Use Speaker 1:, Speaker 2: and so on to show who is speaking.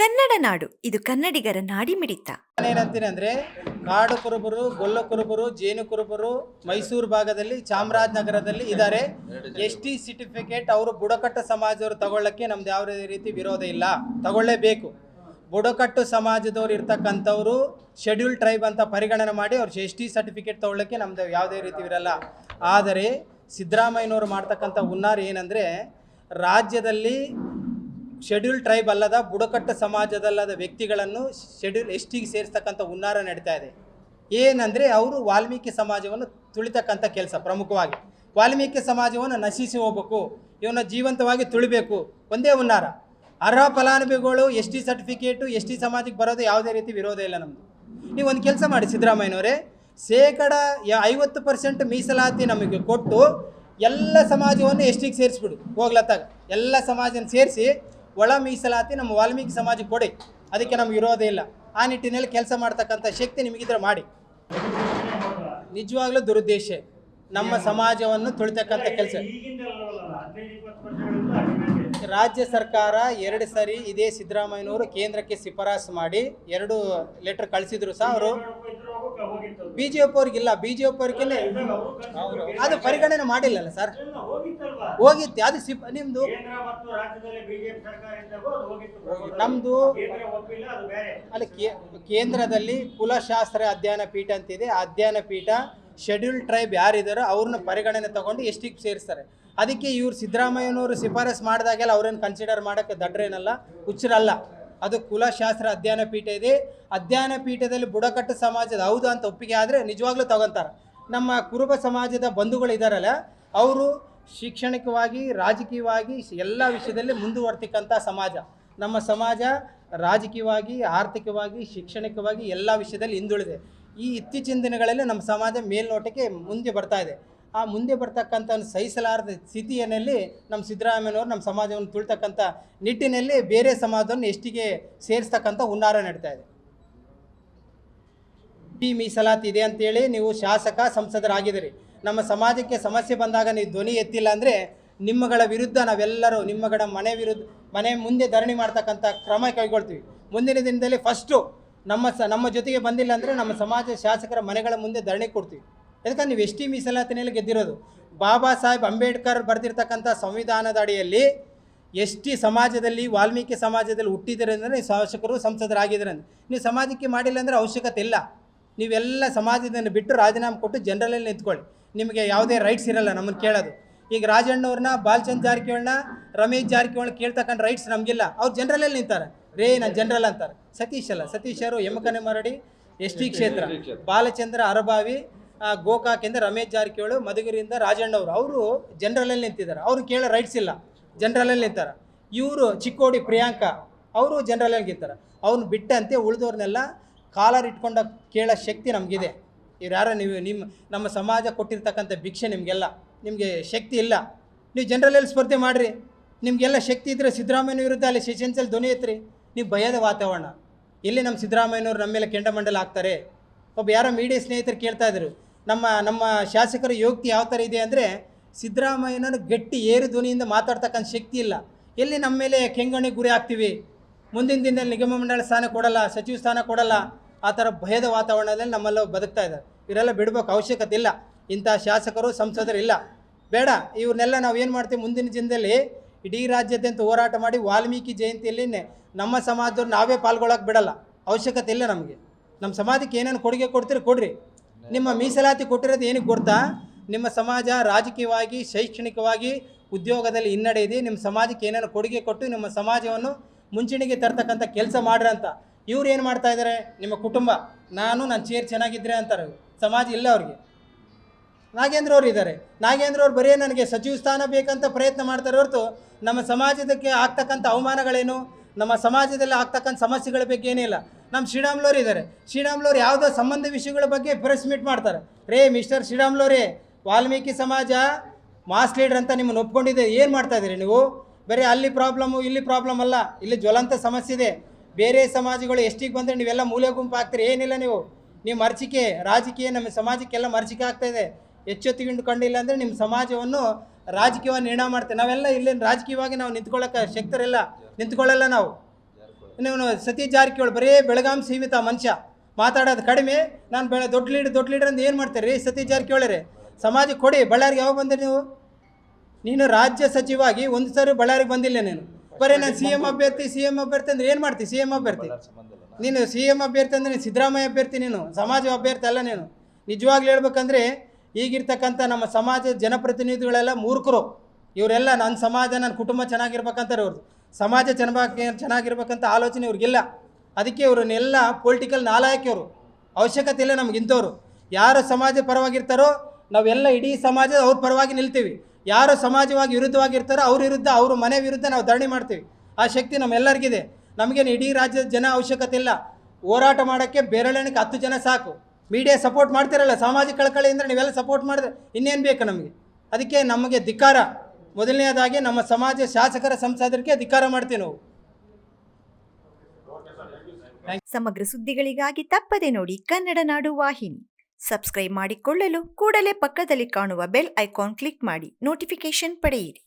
Speaker 1: ಕನ್ನಡ ನಾಡು. ಇದು ಕನ್ನಡಿಗರ ನಾಡಿಮಿಡಿತ.
Speaker 2: ಏನಂತೀನಿ ಅಂದ್ರೆ ಕಾಡು ಕುರುಬರು ಗೊಲ್ಲ ಕುರುಬರು ಜೇನು ಕುರುಬರು ಮೈಸೂರು ಭಾಗದಲ್ಲಿ ಚಾಮರಾಜನಗರದಲ್ಲಿ ಇದ್ದಾರೆ. ಎಸ್ ಟಿ ಸರ್ಟಿಫಿಕೇಟ್ ಅವರು ಬುಡಕಟ್ಟು ಸಮಾಜದವರು ತಗೊಳ್ಳಕ್ಕೆ ನಮ್ದು ಯಾವುದೇ ರೀತಿ ವಿರೋಧ ಇಲ್ಲ. ತಗೊಳ್ಳೇಬೇಕು. ಬುಡಕಟ್ಟು ಸಮಾಜದವ್ರು ಇರ್ತಕ್ಕಂಥವ್ರು ಶೆಡ್ಯೂಲ್ ಟ್ರೈಬ್ ಅಂತ ಪರಿಗಣನೆ ಮಾಡಿ ಅವ್ರು ಎಸ್ ಟಿ ಸರ್ಟಿಫಿಕೇಟ್ ತಗೊಳ್ಳಕ್ಕೆ ನಮ್ದು ಯಾವುದೇ ರೀತಿ ಇರಲ್ಲ. ಆದರೆ ಸಿದ್ದರಾಮಯ್ಯನವರು ಮಾಡ್ತಕ್ಕಂಥ ಹುನ್ನಾರ ಏನಂದರೆ, ರಾಜ್ಯದಲ್ಲಿ ಶೆಡ್ಯೂಲ್ ಟ್ರೈಬ್ ಅಲ್ಲದ ಬುಡಕಟ್ಟು ಸಮಾಜದಲ್ಲದ ವ್ಯಕ್ತಿಗಳನ್ನು ಶೆಡ್ಯೂಲ್ ಎಸ್ ಟಿಗೆ ಸೇರಿಸ್ತಕ್ಕಂಥ ಹುನ್ನಾರ ನಡೀತಾ ಇದೆ. ಏನಂದರೆ ಅವರು ವಾಲ್ಮೀಕಿ ಸಮಾಜವನ್ನು ತುಳಿತಕ್ಕಂಥ ಕೆಲಸ ಪ್ರಮುಖವಾಗಿ. ವಾಲ್ಮೀಕಿ ಸಮಾಜವನ್ನು ನಶಿಸಿ ಹೋಗ್ಬೇಕು, ಇವನ್ನ ಜೀವಂತವಾಗಿ ತುಳಿಬೇಕು, ಒಂದೇ ಹುನ್ನಾರ. ಅರ್ಹ ಫಲಾನುಭವಿಗಳು S T certificate S T ಸಮಾಜಕ್ಕೆ ಬರೋದು ಯಾವುದೇ ರೀತಿ ವಿರೋಧ ಇಲ್ಲ ನಮ್ಮದು ನೀವು ಒಂದು ಕೆಲಸ ಮಾಡಿ ಸಿದ್ದರಾಮಯ್ಯನವರೇ, ಶೇಕಡ ಐವತ್ತು ಪರ್ಸೆಂಟ್ ಮೀಸಲಾತಿ ನಮಗೆ ಕೊಟ್ಟು ಎಲ್ಲ ಸಮಾಜವನ್ನು ಎಷ್ಟಿಗೆ ಸೇರಿಸ್ಬಿಡು, ಹೋಗ್ಲತ್ತಾಗ. ಎಲ್ಲ ಸಮಾಜನ ಸೇರಿಸಿ ಒಳ ಮೀಸಲಾತಿ ನಮ್ಮ ವಾಲ್ಮೀಕಿ ಸಮಾಜಕ್ಕೆ ಕೊಡಿ. ಅದಕ್ಕೆ ನಮ್ಗೆ ವಿರೋಧ ಇಲ್ಲ. ಆ ನಿಟ್ಟಿನಲ್ಲಿ ಕೆಲಸ ಮಾಡ್ತಕ್ಕಂಥ ಶಕ್ತಿ ನಿಮಗಿದ್ರೆ ಮಾಡಿ. ನಿಜವಾಗ್ಲೂ ದುರುದ್ದೇಶ. ನಮ್ಮ ಸಮಾಜವನ್ನು ತುಳಿತಕ್ಕಂಥ ಕೆಲಸ. ರಾಜ್ಯ ಸರ್ಕಾರ ಎರಡು ಸರಿ ಇದೇ ಸಿದ್ದರಾಮಯ್ಯನವರು ಕೇಂದ್ರಕ್ಕೆ ಶಿಫಾರಸು ಮಾಡಿ ಎರಡು ಲೆಟರ್ ಕಳಿಸಿದ್ರು ಸಹ ಅವರು. ಬಿ ಅವ್ರಿಗೆ ಇಲ್ಲ ಅವ್ರಿಗಿಲ್ಲ ಬಿ ಜೆ ಪಿ ಅವ್ರಿಗೆ ಅದು ಪರಿಗಣನೆ ಮಾಡಿಲ್ಲಲ್ಲ ಸರ್? ಹೋಗಿತ್ತು ಅದು ಸಿಪ್ ನಿಮ್ಮದು ನಮ್ದು ಅಲ್ಲಿ ಕೇಂದ್ರದಲ್ಲಿ ಕುಲಶಾಸ್ತ್ರ ಅಧ್ಯಯನ ಪೀಠ ಅಂತಿದೆ. ಆ ಅಧ್ಯಯನ ಪೀಠ ಶೆಡ್ಯೂಲ್ ಟ್ರೈಬ್ ಯಾರಿದ್ದಾರೋ ಅವ್ರನ್ನ ಪರಿಗಣನೆ ತಗೊಂಡು ಎಷ್ಟಿಗೆ ಸೇರಿಸ್ತಾರೆ. ಅದಕ್ಕೆ ಇವ್ರು ಸಿದ್ದರಾಮಯ್ಯನವರು ಶಿಫಾರಸ್ ಮಾಡಿದಾಗೆಲ್ಲ ಅವ್ರನ್ನ ಕನ್ಸಿಡರ್ ಮಾಡೋಕ್ಕೆ ದಡ್ರೇನಲ್ಲ? ಹುಚ್ಚರಲ್ಲ. ಅದು ಕುಲಶಾಸ್ತ್ರ ಅಧ್ಯಯನ ಪೀಠ ಇದೆ. ಅಧ್ಯಯನ ಪೀಠದಲ್ಲಿ ಬುಡಕಟ್ಟು ಸಮಾಜದ ಹೌದು ಅಂತ ಒಪ್ಪಿಗೆ ಆದರೆ ನಿಜವಾಗ್ಲೂ ತಗೊಂತಾರೆ. ನಮ್ಮ ಕುರುಬ ಸಮಾಜದ ಬಂಧುಗಳು ಇದ್ದಾರಲ್ಲ ಅವರು ಶಿಕ್ಷಣಿಕವಾಗಿ, ರಾಜಕೀಯವಾಗಿ ಎಲ್ಲ ವಿಷಯದಲ್ಲಿ ಮುಂದುವರ್ತಿಕ್ಕಂಥ ಸಮಾಜ. ನಮ್ಮ ಸಮಾಜ ರಾಜಕೀಯವಾಗಿ, ಆರ್ಥಿಕವಾಗಿ, ಶೈಕ್ಷಣಿಕವಾಗಿ ಎಲ್ಲ ವಿಷಯದಲ್ಲಿ ಹಿಂದುಳಿದೆ ಈ ಇತ್ತೀಚಿನ ದಿನಗಳಲ್ಲಿ ನಮ್ಮ ಸಮಾಜ ಮೇಲ್ನೋಟಕ್ಕೆ ಮುಂದೆ ಬರ್ತಾ ಇದೆ. ಆ ಮುಂದೆ ಬರ್ತಕ್ಕಂಥ ಸಹಿಸಲಾರದ ಸ್ಥಿತಿಯಲ್ಲಿ ನಮ್ಮ ಸಿದ್ದರಾಮಯ್ಯನವರು ನಮ್ಮ ಸಮಾಜವನ್ನು ತುಳ್ತಕ್ಕಂಥ ನಿಟ್ಟಿನಲ್ಲಿ ಬೇರೆ ಸಮಾಜವನ್ನು ಎಷ್ಟಿಗೆ ಸೇರಿಸ್ತಕ್ಕಂಥ ಹುನ್ನಾರ ನಡೀತಾ ಇದೆ. ಈ ಮೀಸಲಾತಿ ಇದೆ ಅಂತೇಳಿ ನೀವು ಶಾಸಕ, ಸಂಸದರಾಗಿದ್ದೀರಿ. ನಮ್ಮ ಸಮಾಜಕ್ಕೆ ಸಮಸ್ಯೆ ಬಂದಾಗ ನೀವು ಧ್ವನಿ ಎತ್ತಿಲ್ಲ ಅಂದರೆ ನಿಮ್ಮಗಳ ವಿರುದ್ಧ ನಾವೆಲ್ಲರೂ ನಿಮ್ಮಗಳ ಮನೆ ವಿರುದ್ಧ, ಮನೆ ಮುಂದೆ ಧರಣಿ ಮಾಡ್ತಕ್ಕಂಥ ಕ್ರಮ ಕೈಗೊಳ್ತೀವಿ. ಮುಂದಿನ ದಿನದಲ್ಲಿ ಫಸ್ಟು ನಮ್ಮ ಸ, ನಮ್ಮ ಜೊತೆಗೆ ಬಂದಿಲ್ಲ ಅಂದರೆ ನಮ್ಮ ಸಮಾಜ ಶಾಸಕರ ಮನೆಗಳ ಮುಂದೆ ಧರಣಿ ಕೊಡ್ತೀವಿ. ಯಾಕಂದ್ರೆ ನೀವು ಎಸ್ ಟಿ ಮೀಸಲಾತಿನಲ್ಲಿ ಗೆದ್ದಿರೋದು? ಬಾಬಾ ಸಾಹೇಬ್ ಅಂಬೇಡ್ಕರ್ ಬರೆದಿರ್ತಕ್ಕಂಥ ಸಂವಿಧಾನದ ಅಡಿಯಲ್ಲಿ ಎಸ್ ಟಿ ಸಮಾಜದಲ್ಲಿ ವಾಲ್ಮೀಕಿ ಸಮಾಜದಲ್ಲಿ ಹುಟ್ಟಿದ್ರಿಂದ ನೀವು ಶಾಸಕರು ಸಂಸದರಾಗಿದ್ದೀರ ನೀವು ಸಮಾಜಕ್ಕೆ ಮಾಡಿಲ್ಲ ಅಂದರೆ ಅವಶ್ಯಕತೆ ಇಲ್ಲ. ನೀವೆಲ್ಲ ಸಮಾಜದನ್ನು ಬಿಟ್ಟು ರಾಜೀನಾಮೆ ಕೊಟ್ಟು ಜನರಲಲ್ಲಿ ನಿಂತ್ಕೊಳ್ಳಿ. ನಿಮಗೆ ಯಾವುದೇ ರೈಟ್ಸ್ ಇರಲ್ಲ ನಮ್ಮನ್ನು ಕೇಳೋದು. ಈಗ ರಾಜಣ್ಣವ್ರನ್ನ ಬಾಲ್ಚಂದ್ ಜಾರಕಿಹೊಳನ ರಮೇಶ್ ಜಾರಕಿಹೊಳಿ ಕೇಳ್ತಕ್ಕಂಥ ರೈಟ್ಸ್ ನಮಗಿಲ್ಲ. ಅವ್ರು ಜನರಲಲ್ಲಿ ನಿಂತಾರೆ. ರೇ ನಾನು ಜನರಲ್ ಅಂತಾರೆ. ಸತೀಶ್ ಅಲ್ಲ. ಸತೀಶ್ ಅವರು ಯಮಕನೆ ಮರಡಿ ಎಸ್ ಟಿ ಕ್ಷೇತ್ರ. ಬಾಲಚಂದ್ರ ಅರಬಾವಿ ಗೋಕಾಕಿಂದ ರಮೇಶ್ ಜಾರಕಿಹೊಳಿ ಮಧುಗಿರಿಯಿಂದ ರಾಜಣ್ಣ ಅವರು ಜನರಲಲ್ಲಿ ನಿಂತಿದ್ದಾರೆ. ಅವ್ರು ಕೇಳೋ ರೈಟ್ಸ್ ಇಲ್ಲ. ಜನರಲಲ್ಲಿ ನಿಂತಾರೆ. ಇವರು ಚಿಕ್ಕೋಡಿ ಪ್ರಿಯಾಂಕಾ, ಅವರು ಜನರಲಲ್ಲಿ ನಿಂತಾರೆ. ಅವ್ನು ಬಿಟ್ಟಂತೆ ಉಳಿದವ್ರನ್ನೆಲ್ಲ ಕಾಲರ್ ಇಟ್ಕೊಂಡ ಕೇಳೋ ಶಕ್ತಿ ನಮಗಿದೆ. ಇವ್ರು ಯಾರೋ ನೀವು ನಿಮ್ಮ ನಮ್ಮ ಸಮಾಜ ಕೊಟ್ಟಿರ್ತಕ್ಕಂಥ ಭಿಕ್ಷೆ ನಿಮಗೆಲ್ಲ. ನಿಮಗೆ ಶಕ್ತಿ ಇಲ್ಲ. ನೀವು ಜನರಲಲ್ಲಿ ಸ್ಪರ್ಧೆ ಮಾಡಿರಿ. ನಿಮಗೆಲ್ಲ ಶಕ್ತಿ ಇದ್ದರೆ ಸಿದ್ದರಾಮಯ್ಯ ವಿರುದ್ಧ ಅಲ್ಲಿ ಸೆಷನ್ಸಲ್ಲಿ ಧ್ವನಿ ಎತ್ತಿರಿ ನೀವು ಭಯದ ವಾತಾವರಣ. ಎಲ್ಲಿ ನಮ್ಮ ಸಿದ್ದರಾಮಯ್ಯನವರು ನಮ್ಮ ಮೇಲೆ ಕೆಂಡಮಂಡಲ ಆಗ್ತಾರೆ ಒಬ್ಬ ಯಾರೋ ಮೀಡಿಯಾ ಸ್ನೇಹಿತರು ಕೇಳ್ತಾ ಇದ್ರು. ನಮ್ಮ ನಮ್ಮ ಶಾಸಕರ ಯೋಗ್ಯತೆ ಯಾವ ಥರ ಇದೆ ಅಂದರೆ ಸಿದ್ದರಾಮಯ್ಯನನ್ನು ಗಟ್ಟಿ ಏರು ಧ್ವನಿಯಿಂದ ಮಾತಾಡ್ತಕ್ಕಂಥ ಶಕ್ತಿ ಇಲ್ಲ. ಎಲ್ಲಿ ನಮ್ಮ ಮೇಲೆ ಕೆಂಗಣಿ ಗುರಿ ಆಗ್ತೀವಿ ಮುಂದಿನ ದಿನದಲ್ಲಿ ನಿಗಮ ಮಂಡಳ ಸ್ಥಾನ ಕೊಡಲ್ಲ, ಸಚಿವ ಸ್ಥಾನ ಕೊಡಲ್ಲ. ಆ ಥರ ಭಯದ ವಾತಾವರಣದಲ್ಲಿ ನಮ್ಮೆಲ್ಲ ಬದುಕ್ತಾ ಇದ್ದಾರೆ. ಇವರೆಲ್ಲ ಬಿಡ್ಬೇಕು ಅವಶ್ಯಕತೆ ಇಲ್ಲ. ಇಂಥ ಶಾಸಕರು, ಸಂಸದರು ಇಲ್ಲ. ಬೇಡ, ಇವ್ರನ್ನೆಲ್ಲ ನಾವು ಏನು ಮಾಡ್ತೀವಿ? ಮುಂದಿನ ದಿನದಲ್ಲಿ ಇಡೀ ರಾಜ್ಯಾದ್ಯಂತ ಹೋರಾಟ ಮಾಡಿ ವಾಲ್ಮೀಕಿ ಜಯಂತಿಯಲ್ಲಿ ನಮ್ಮ ಸಮಾಜದವ್ರು ನಾವೇ ಪಾಲ್ಗೊಳ್ಳೋಕೆ ಬಿಡಲ್ಲ. ಅವಶ್ಯಕತೆ ಇಲ್ಲ ನಮಗೆ. ನಮ್ಮ ಸಮಾಜಕ್ಕೆ ಏನೇನು ಕೊಡುಗೆ ಕೊಡ್ತೀರಿ ಕೊಡ್ರಿ. ನಿಮ್ಮ ಮೀಸಲಾತಿ ಕೊಟ್ಟಿರೋದು ಏನಕ್ಕೆ ಗೊತ್ತಾ ನಿಮ್ಮ ಸಮಾಜ ರಾಜಕೀಯವಾಗಿ, ಶೈಕ್ಷಣಿಕವಾಗಿ, ಉದ್ಯೋಗದಲ್ಲಿ ಹಿನ್ನಡೆ ಇದೆ. ನಿಮ್ಮ ಸಮಾಜಕ್ಕೆ ಏನೇನು ಕೊಡುಗೆ ಕೊಟ್ಟು ನಿಮ್ಮ ಸಮಾಜವನ್ನು ಮುಂಚೂಣಿಗೆ ತರ್ತಕ್ಕಂಥ ಕೆಲಸ ಮಾಡ್ರಿ ಅಂತ. ಇವ್ರು ಏನು ಮಾಡ್ತಾ ಇದ್ದಾರೆ ನಿಮ್ಮ ಕುಟುಂಬ. ನಾನು ನನ್ನ ಚೇರ್ ಚೆನ್ನಾಗಿದ್ದರೆ ಅಂತಾರೆ. ಸಮಾಜ ಇಲ್ಲ ಅವ್ರಿಗೆ. ನಾಗೇಂದ್ರ ಅವರು ಇದ್ದಾರೆ ನಾಗೇಂದ್ರ ಅವ್ರು ಬರೀ ನನಗೆ ಸಚಿವ ಸ್ಥಾನ ಬೇಕಂತ ಪ್ರಯತ್ನ ಮಾಡ್ತಾರೆ ಹೊರತು ನಮ್ಮ ಸಮಾಜದಕ್ಕೆ ಆಗ್ತಕ್ಕಂಥ ಅವಮಾನಗಳೇನು? ನಮ್ಮ ಸಮಾಜದಲ್ಲಿ ಆಗ್ತಕ್ಕಂಥ ಸಮಸ್ಯೆಗಳ ಬಗ್ಗೆ ಏನಿಲ್ಲ. ನಮ್ಮ ಶ್ರೀರಾಮ್ಲವ್ರು ಇದ್ದಾರೆ ಶ್ರೀರಾಮ್ಲವ್ರು ಯಾವುದೋ ಸಂಬಂಧ ವಿಷಯಗಳ ಬಗ್ಗೆ ಪ್ರೆಸ್ ಮೀಟ್ ಮಾಡ್ತಾರೆ. ರೇ ಮಿಸ್ಟರ್ ಶ್ರೀರಾಮ್ಲವ್ರೇ, ವಾಲ್ಮೀಕಿ ಸಮಾಜ ಮಾಸ್ ಲೀಡರ್ ಅಂತ ನಿಮ್ಮನ್ನು ಒಪ್ಕೊಂಡಿದೆ ಏನು ಮಾಡ್ತಾ ಇದ್ದೀರಿ ನೀವು? ಬರೀ ಅಲ್ಲಿ ಪ್ರಾಬ್ಲಮ್ಮು ಇಲ್ಲಿ ಪ್ರಾಬ್ಲಮ್ ಅಲ್ಲ. ಇಲ್ಲಿ ಜ್ವಲಂತ ಸಮಸ್ಯೆ ಇದೆ. ಬೇರೆ ಸಮಾಜಗಳು ಎಷ್ಟಿಗೆ ಬಂದರೆ ನೀವೆಲ್ಲ ಮೂಲೆ ಗುಂಪು ಆಗ್ತೀರಿ? ಏನಿಲ್ಲ ನೀವು. ನೀವು ಮರ್ಚಿಕೆ, ರಾಜಕೀಯ, ನಮ್ಮ ಸಮಾಜಕ್ಕೆಲ್ಲ ಮರ್ಚಿಕೆ ಇದೆ. ಎಚ್ಚೆತ್ತುಕೊಂಡು ಕಂಡಿಲ್ಲ ಅಂದರೆ ನಿಮ್ಮ ಸಮಾಜವನ್ನು ರಾಜಕೀಯವಾಗಿ ನಿರ್ಣಯ ಮಾಡ್ತೇವೆ. ನಾವೆಲ್ಲ ಇಲ್ಲಿ ರಾಜಕೀಯವಾಗಿ ನಾವು ನಿಂತ್ಕೊಳ್ಳೋಕೆ ಶಕ್ತರಿಲ್ಲ. ನಿಂತ್ಕೊಳ್ಳಲ್ಲ ನಾವು. ನೀವು ಸತೀಶ್ ಜಾರಕಿಹೊಳಿ ಬರೀ ಬೆಳಗಾಂ ಸೀಮಿತ ಮನುಷ್ಯ. ಮಾತಾಡೋದು ಕಡಿಮೆ. ನಾನು ಬೆಳೆ ದೊಡ್ಡ ಲೀಡ್ ದೊಡ್ಡ ಲೀಡರ್ ಅಂತ ಏನು ಮಾಡ್ತೀರಿ? ಸತೀಶ್ ಜಾರಕಿಹೊಳಿ ರೀ. ಸಮಾಜಕ್ಕೆ ಕೊಡಿ ಬಳ್ಳಾರಿಗೆ ಯಾವಾಗ ಬಂದಿರಿ ನೀವು? ನೀನು ರಾಜ್ಯ ಸಚಿವಾಗಿ ಒಂದು ಸಾರಿ ಬಳ್ಳಾರಿಗೆ ಬಂದಿಲ್ಲ ನೀನು. ಬರೀ ನಾನು ಸಿ ಎಂ ಅಭ್ಯರ್ಥಿ ಸಿ ಎಂ ಅಭ್ಯರ್ಥಿ ಅಂದ್ರೆ ಏನು ಮಾಡ್ತಿ? ಸಿ ಎಂ ಅಭ್ಯರ್ಥಿ. ನೀನು ಸಿ ಎಂ ಅಭ್ಯರ್ಥಿ ಅಂದರೆ ನೀನು ಸಿದ್ದರಾಮಯ್ಯ ಅಭ್ಯರ್ಥಿ ನೀನು. ಸಮಾಜ ಅಭ್ಯರ್ಥಿ ಅಲ್ಲ ನೀನು. ನಿಜವಾಗ್ಲೂ ಹೇಳ್ಬೇಕಂದ್ರೆ ಈಗಿರ್ತಕ್ಕಂಥ ನಮ್ಮ ಸಮಾಜದ ಜನಪ್ರತಿನಿಧಿಗಳೆಲ್ಲ ಮೂರ್ಖರು. ಇವರೆಲ್ಲ ನನ್ನ ಸಮಾಜ ನನ್ನ ಕುಟುಂಬ ಚೆನ್ನಾಗಿರ್ಬೇಕಂತಾರೆ ಇವ್ರದ್ದು ಸಮಾಜ ಚೆನ್ನಾಗಿ ಚೆನ್ನಾಗಿರ್ಬೇಕಂತ ಆಲೋಚನೆ ಇವ್ರಿಗಿಲ್ಲ. ಅದಕ್ಕೆ ಇವ್ರನ್ನೆಲ್ಲ ಪೊಲಿಟಿಕಲ್ ನಾಲಾಯಕಿಯವರು ಅವಶ್ಯಕತೆ ಇಲ್ಲ ನಮ್ಗೆ ಇಂಥವ್ರು. ಯಾರು ಸಮಾಜ ಪರವಾಗಿರ್ತಾರೋ, ನಾವೆಲ್ಲ ಇಡೀ ಸಮಾಜ ಅವ್ರ ಪರವಾಗಿ ನಿಲ್ತೀವಿ. ಯಾರು ಸಮಾಜವಾಗಿ ವಿರುದ್ಧವಾಗಿರ್ತಾರೋ, ಅವ್ರ ವಿರುದ್ಧ, ಅವ್ರ ಮನೆ ವಿರುದ್ಧ ನಾವು ಧರಣಿ ಮಾಡ್ತೀವಿ. ಆ ಶಕ್ತಿ ನಮ್ಮೆಲ್ಲರಿಗಿದೆ. ನಮಗೇನು ಇಡೀ ರಾಜ್ಯದ ಜನ ಅವಶ್ಯಕತೆ ಇಲ್ಲ ಹೋರಾಟ ಮಾಡೋಕ್ಕೆ ಬೆರಳೆಣಿಕೆ ಹತ್ತು ಜನ ಸಾಕು. ಮೀಡಿಯಾ ಸಪೋರ್ಟ್ ಮಾಡ್ತಿರಲ್ಲ, ಸಾಮಾಜಿಕ ಕಳಕಳಿಯಿಂದ ನೀವೆಲ್ಲ ಸಪೋರ್ಟ್ ಮಾಡಿದ್ರೆ ಇನ್ನೇನು ಬೇಕು ನಮಗೆ? ಅದಕ್ಕೆ ನಮಗೆ ಧಿಕ್ಕಾರ. ಮೊದಲನೇದಾಗಿ ನಮ್ಮ ಸಮಾಜ ಶಾಸಕರ ಸಂಸದರಿಗೆ ಅಧಿಕಾರ ಮಾಡ್ತೀವಿ ನಾವು.
Speaker 1: ಸಮಗ್ರ ಸುದ್ದಿಗಳಿಗಾಗಿ ತಪ್ಪದೆ ನೋಡಿ ಕನ್ನಡ ನಾಡು ವಾಹಿನಿ. ಸಬ್ಸ್ಕ್ರೈಬ್ ಮಾಡಿಕೊಳ್ಳಲು ಕೂಡಲೇ ಪಕ್ಕದಲ್ಲಿ ಕಾಣುವ ಬೆಲ್ ಐಕಾನ್ ಕ್ಲಿಕ್ ಮಾಡಿ ನೋಟಿಫಿಕೇಶನ್ ಪಡೆಯಿರಿ.